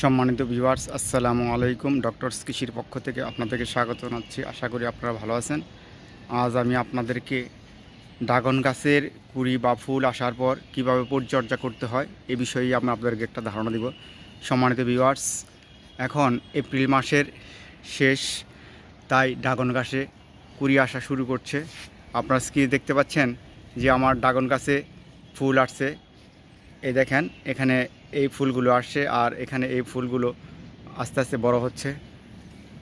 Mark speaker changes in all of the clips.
Speaker 1: সম্মানিত ভিউয়ার্স, আসসালামু আলাইকুম। ডক্টরস কৃষির পক্ষ থেকে আপনাদেরকে স্বাগত জানাচ্ছি। আশা করি আপনারা ভালো আছেন। আজ আমি আপনাদেরকে ড্রাগন গাছের কুড়ি বা ফুল আসার পর কীভাবে পরিচর্যা করতে হয়, এ বিষয়ে আমি আপনাদেরকে একটা ধারণা দিব। সম্মানিত ভিউয়ার্স, এখন এপ্রিল মাসের শেষ, তাই ড্রাগন গাছে কুড়ি আসা শুরু করছে। আপনারা স্ক্রিনে দেখতে পাচ্ছেন যে আমার ড্রাগন গাছে ফুল আসছে। এই দেখেন, এখানে এই ফুলগুলো আসছে আর এখানে এই ফুলগুলো আস্তে আস্তে বড় হচ্ছে।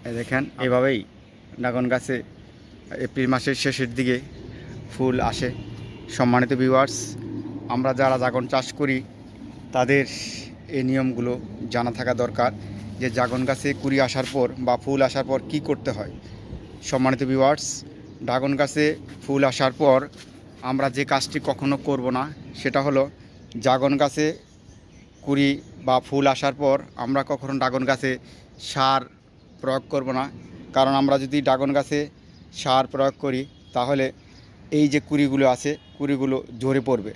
Speaker 1: এই দেখেন, এভাবেই ড্রাগন গাছে এপ্রিল মাসের শেষের দিকে ফুল আসে। সম্মানিত ভিউয়ার্স আমরা যারা ড্রাগন চাষ করি, তাদের এই নিয়মগুলো জানা থাকা দরকার যে ড্রাগন গাছে কুড়ি আসার পর বা ফুল আসার পর কি করতে হয়। সম্মানিত ভিউয়ার্স ড্রাগন গাছে ফুল আসার পর আমরা যে কাজটি কখনো করব না, সেটা হলো ড্রাগন গাছে কুড়ি বা ফুল আসার পর আমরা কখনো ড্রাগন গাছে সার প্রয়োগ করব না। কারণ আমরা যদি ড্রাগন গাছে সার প্রয়োগ করি, তাহলে এই যে কুড়িগুলো আছে, কুড়িগুলো ঝরে পড়বে।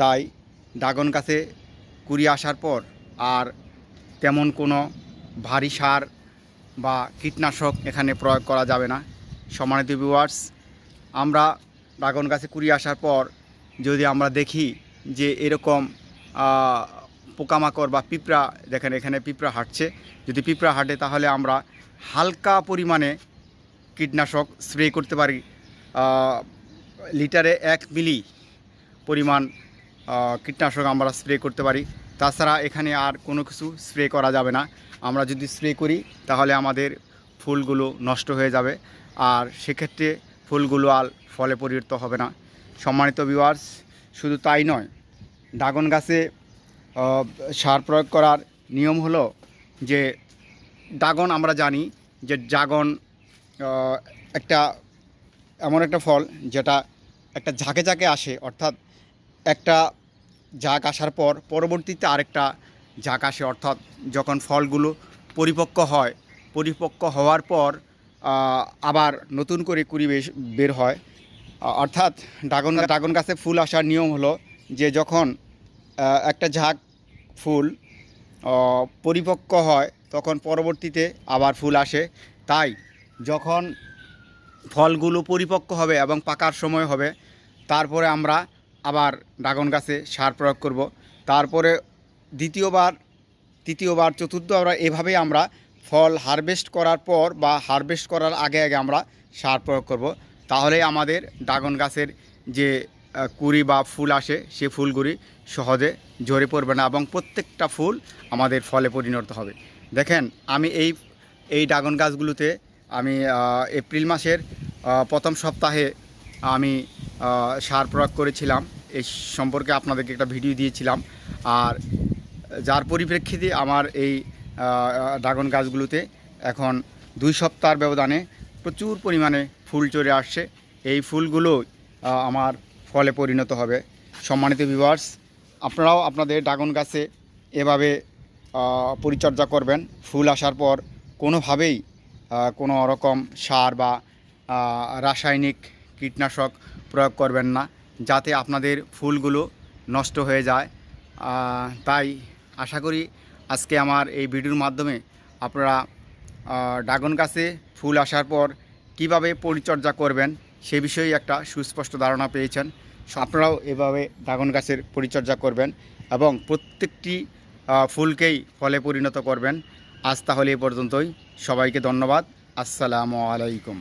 Speaker 1: তাই ড্রাগন গাছে কুড়ি আসার পর আর তেমন কোনো ভারী সার বা কীটনাশক এখানে প্রয়োগ করা যাবে না। সম্মানিত ভিউয়ার্স আমরা ড্রাগন গাছে কুড়ি আসার পর যদি আমরা দেখি যে এরকম পোকামাকড় বা পিঁপড়া, দেখেন এখানে পিঁপড়া হাঁটছে। যদি পিঁপড়া হাঁটে তাহলে আমরা হালকা পরিমাণে কীটনাশক স্প্রে করতে পারি। লিটারে এক মিলি পরিমাণ কীটনাশক আমরা স্প্রে করতে পারি। তাছাড়া এখানে আর কোনো কিছু স্প্রে করা যাবে না। আমরা যদি স্প্রে করি তাহলে আমাদের ফুলগুলো নষ্ট হয়ে যাবে। আর সেক্ষেত্রে ফুলগুলো আর ফলে পরিণত হবে না। সম্মানিত ভিউয়ার্স শুধু তাই নয়, ড্রাগন গাছে সার প্রয়োগ করার নিয়ম হলো যে ড্রাগন আমরা জানি যে ড্রাগন একটা এমন একটা ফল যেটা একটা ঝাঁকে ঝাঁকে আসে, অর্থাৎ একটা ঝাঁক আসার পর পরবর্তীতে আরেকটা ঝাঁক আসে, অর্থাৎ যখন ফলগুলো পরিপক্ক হয়, পরিপক্ক হওয়ার পর আবার নতুন করে কুড়ি বের হয়। অর্থাৎ ড্রাগন ড্রাগন গাছে ফুল আসার নিয়ম হলো যে যখন একটা ঝাঁক ফুল পরিপক্ক হয়, তখন পরবর্তীতে আবার ফুল আসে। তাই যখন ফলগুলো পরিপক্ক হবে এবং পাকার সময় হবে, তারপরে আমরা আবার ড্রাগন গাছে সার প্রয়োগ করব। তারপরে দ্বিতীয়বার, তৃতীয়বার, চতুর্থবার এভাবেই আমরা ফল হারভেস্ট করার পর বা হারভেস্ট করার আগে আগে আমরা সার প্রয়োগ করব। তাহলে আমাদের ড্রাগন গাছের যে কুড়ি বা ফুল আসে, সে ফুলগুলি সহজে ঝরে পড়বে না এবং প্রত্যেকটা ফুল আমাদের ফলে পরিণত হবে। দেখেন, আমি এই এই ড্রাগন গাছগুলোতে আমি এপ্রিল মাসের প্রথম সপ্তাহে আমি সার প্রয়োগ করেছিলাম। এই সম্পর্কে আপনাদেরকে একটা ভিডিও দিয়েছিলাম। আর যার পরিপ্রেক্ষিতে আমার এই ড্রাগন গাছগুলোতে এখন দুই সপ্তাহের ব্যবধানে প্রচুর পরিমাণে ফুল চড়ে আসছে। এই ফুলগুলো আমার ফলে পরিণত হবে। সম্মানিত ভিউয়ার্স আপনারাও আপনাদের ড্রাগন গাছে এভাবে পরিচর্যা করবেন। ফুল আসার পর কোনোভাবেই কোনো রকম সার বা রাসায়নিক কীটনাশক প্রয়োগ করবেন না, যাতে আপনাদের ফুলগুলো নষ্ট হয়ে যায়। তাই আশা করি আজকে আমার এই ভিডিওর মাধ্যমে আপনারা ড্রাগন গাছে ফুল আসার পর কীভাবে পরিচর্যা করবেন সে বিষয়ে একটা সুস্পষ্ট ধারণা পেয়েছেন। আপনারাও এভাবে ড্রাগন গাছের পরিচর্যা করবেন এবং প্রত্যেকটি ফুলকেই ফলে পরিণত করবেন। আজ তাহলে এ পর্যন্তই। সবাইকে ধন্যবাদ। আসসালামু আলাইকুম।